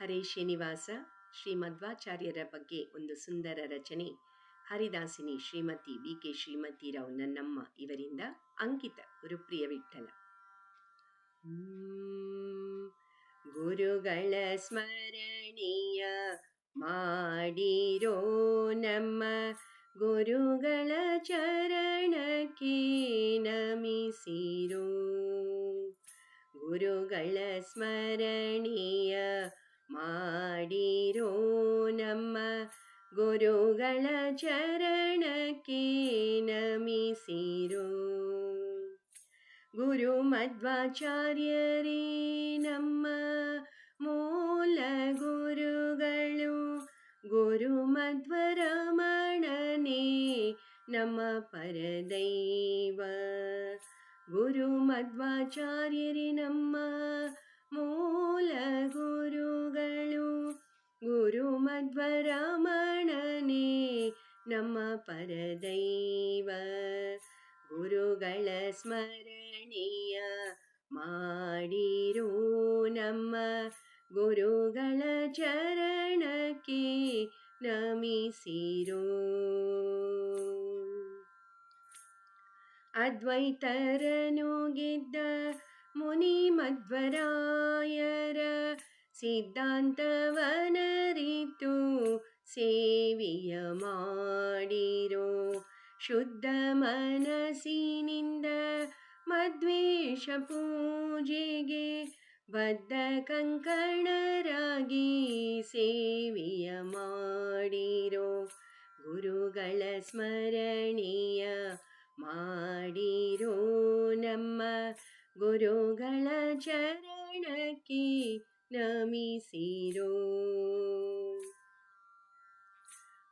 ಹರೇ ಶ್ರೀನಿವಾಸ ಶ್ರೀ ಮಧ್ವಾಚಾರ್ಯರ ಬಗ್ಗೆ ಒಂದು ಸುಂದರ ರಚನೆ. ಹರಿದಾಸಿನಿ ಶ್ರೀಮತಿ ವಿ ಕೆ ಶ್ರೀಮತಿರಾವ್ ನನ್ನಮ್ಮ ಇವರಿಂದ ಅಂಕಿತ ಗುರುಪ್ರಿಯ ವಿಠಲ ಗುರುಗಳ ಸ್ಮರಣೀಯ ಮಾಡಿರೋ ನಮ್ಮ ಗುರುಗಳ ಚರಣಕ್ಕೆ ನಮಿಸಿರೋ ಗುರುಗಳ ಸ್ಮರಣೀಯ ಮಾಡಿರೋ ನಮ್ಮ ಗುರುಗಳ ಚರಣಕ್ಕೆ ನಮಿಸಿರೋ. ಗುರು ಮಧ್ವಾಚಾರ್ಯರೇ, ನಮ್ಮ ಮೂಲ ಗುರುಗಳು, ಗುರು ಮಧ್ವರಮಣನೇ, ನಮ್ಮ ಪರದೈವ. ಗುರು ಮಧ್ವಾಚಾರ್ಯರೇ, ನಮ್ಮ ಮೂಲ ಗುರು ಮಧ್ವರಮಣನೇ ನಮ್ಮ ಪರದೈವ. ಗುರುಗಳ ಸ್ಮರಣೀಯ ಮಾಡಿರೋ ನಮ್ಮ ಗುರುಗಳ ಚರಣಕ್ಕೆ ನಮಿಸಿರೋ. ಅದ್ವೈತರನು ಗೆದ್ದ ಮುನಿ ಮಧ್ವರಾಯರ ಸಿದ್ಧಾಂತವನರಿತು ಸೇವೆಯ ಮಾಡಿರೋ ಶುದ್ಧ ಮನಸ್ಸಿನಿಂದ ಮದ್ವೇಷ ಪೂಜೆಗೆ ಬದ್ಧ ಕಂಕಣರಾಗಿ ಸೇವಿಯ ಮಾಡಿರೋ ಗುರುಗಳ ಸ್ಮರಣೀಯ ಮಾಡಿರೋ ನಮ್ಮ ಗುರುಗಳ ಚರಣಕ್ಕೆ ನಮಿಸಿರೋ.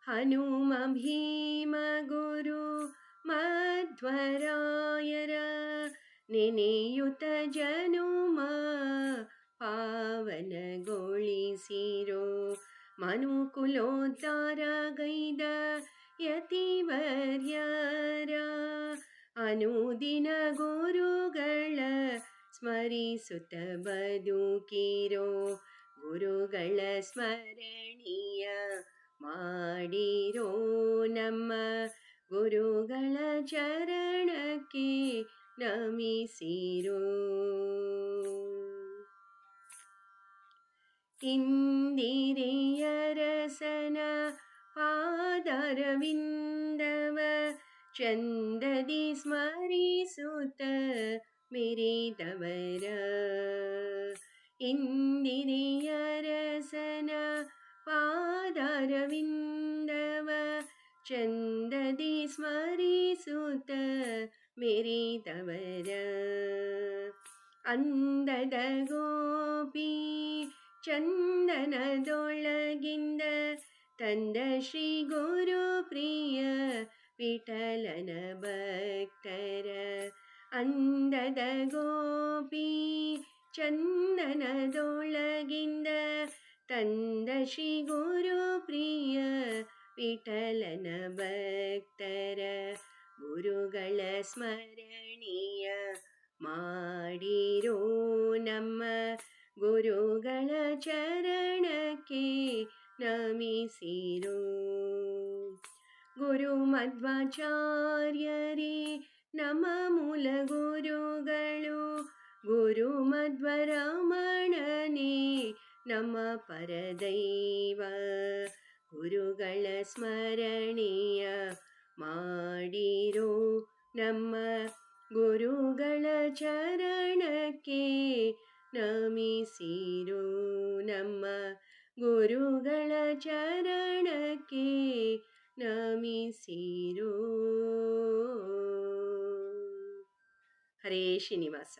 ಹನುಮ ಭೀಮ ಗುರು ಮಧ್ವರಾಯರ ನೆನೆಯುತ ಜನುಮ ಪಾವನಗೊಳಿಸಿರೋ ಮನುಕುಲೋದ್ಧಾರ ಗೈದ ಯತಿವರ್ಯರ ಅನುದಿನ ಗುರುಗಳ ಸ್ಮರಿಸುತ್ತ ಬದುಕಿರೋ ಗುರುಗಳ ಸ್ಮರಣೀಯ ಮಾಡಿರೋ ನಮ್ಮ ಗುರುಗಳ ಚರಣಕ್ಕೆ ನಮಿಸಿರೋ ಇಂದಿರೆಯರಸನ ಪಾದರವಿಂದವ ಚಂದದಿ ಸ್ಮರಿಸುತ್ತ ಮೆರೆದವರ ಇಂದಿರೆಯರಸನ ಚಂದದಿ ಸ್ಮರಿಸುತ್ತ ಮೆರೆದವರ ಅಂದದ ಗೋಪಿ ಚಂದನದೊಳಗಿಂದ ತಂದ ಶ್ರೀ ಗುರು ಪ್ರಿಯ ವಿಠಲನ ಭಕ್ತರ ಅಂದದ ಗೋಪಿ ಚಂದನದೊಳಗಿಂದ ತಂದ ಶ್ರೀ ಗುರು ಪ್ರಿಯ ವಿಠಲನ ಭಕ್ತರ ಗುರುಗಳ ಸ್ಮರಣೀಯ ಮಾಡಿರೋ ನಮ್ಮ ಗುರುಗಳ ಚರಣಕ್ಕೆ ನಮಿಸಿರೋ. ಗುರು ಮಧ್ವಾಚಾರ್ಯರೇ, ನಮ್ಮ ಮೂಲ ಗುರುಗಳು, ಗುರು ಮಧ್ವರಮಣನೇ, ನಮ್ಮ ಪರದೈವ. ಗುರುಗಳ ಸ್ಮರಣೀಯ ಮಾಡಿರೋ ನಮ್ಮ ಗುರುಗಳ ಚರಣಕ್ಕೆ ನಮಿಸಿರೋ ನಮ್ಮ ಗುರುಗಳ ಚರಣಕ್ಕೆ ನಮಿಸಿರೋ. ಹರೇ ಶ್ರೀನಿವಾಸ.